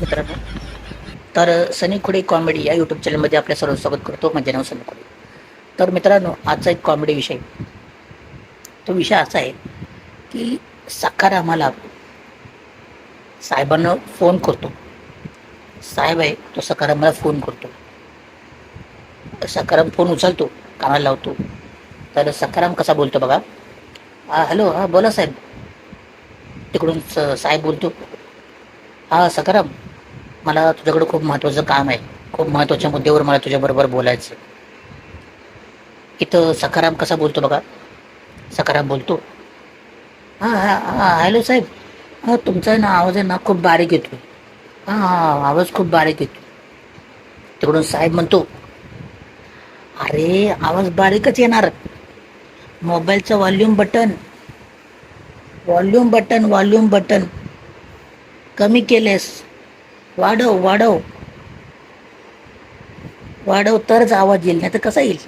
मित्रांनो तर सनी खुडे कॉमेडी या यूट्यूब चॅनलमध्ये आपल्या सर्व स्वागत करतो. माझे नाव सनी खुडे. तर मित्रांनो आजचा एक कॉमेडी विषय. तो विषय असा आहे की सकारामाला साहेबांना फोन करतो. साहेब आहे तो सकारामाला फोन करतो. सकाराम फोन उचलतो कानाला लावतो. तर सकाराम कसा बोलतो बघा. हा हॅलो हां बोला साहेब. तिकडून स- साहेब बोलतो हा सकाराम मला तुझ्याकडे खूप महत्त्वाचं काम आहे. खूप महत्त्वाच्या मुद्द्यावर मला तुझ्याबरोबर बोलायचं इथं सकाराम कसा बोलतो बघा. सकाराम बोलतो हां हां हां हॅलो साहेब. हां तुमचा आहे ना आवाज आहे ना खूप बारीक येतो हां हां आवाज खूप बारीक येतो तिकडून साहेब म्हणतो अरे आवाज बारीकच येणार. मोबाईलचं volume button volume button volume button कमी केलेस. वाढव वाढव. वाढव तरच आवाज येईल नाही तर कसा येईल?